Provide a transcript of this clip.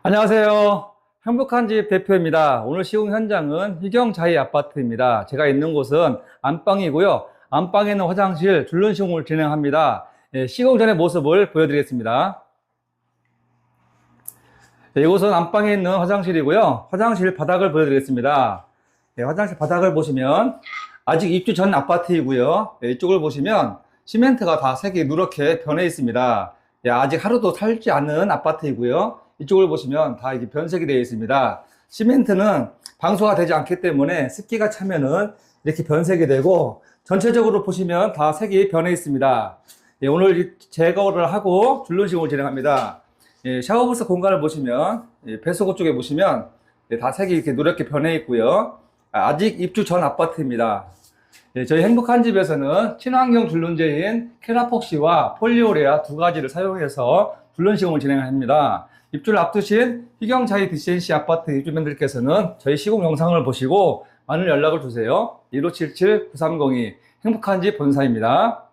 안녕하세요. 행복한 집 대표입니다. 오늘 시공 현장은 희경자이 아파트입니다. 제가 있는 곳은 안방이고요. 안방에 있는 화장실 줄눈 시공을 진행합니다. 예, 시공 전의 모습을 보여드리겠습니다. 네, 이곳은 안방에 있는 화장실이고요. 화장실 바닥을 보여드리겠습니다. 예, 화장실 바닥을 보시면 아직 입주 전 아파트이고요. 예, 이쪽을 보시면 시멘트가 다 색이 누렇게 변해 있습니다. 예, 아직 하루도 살지 않은 아파트이고요. 이쪽을 보시면 다 이게 변색이 되어 있습니다. 시멘트는 방수가 되지 않기 때문에 습기가 차면은 이렇게 변색이 되고 전체적으로 보시면 다 색이 변해 있습니다. 예, 오늘 이 제거를 하고 줄눈식을 진행합니다. 예, 샤워부스 공간을 보시면 예, 배수구 쪽에 보시면 예, 다 색이 이렇게 누렇게 변해 있고요. 아, 아직 입주 전 아파트입니다. 예, 저희 행복한 집에서는 친환경 줄눈제인 케라폭시와 폴리오레아 두 가지를 사용해서 줄눈 시공을 진행합니다. 입주를 앞두신 희경자이 DCNC 아파트 입주민들께서는 저희 시공 영상을 보시고 많은 연락을 주세요. 1577-9302 행복한 집 본사입니다.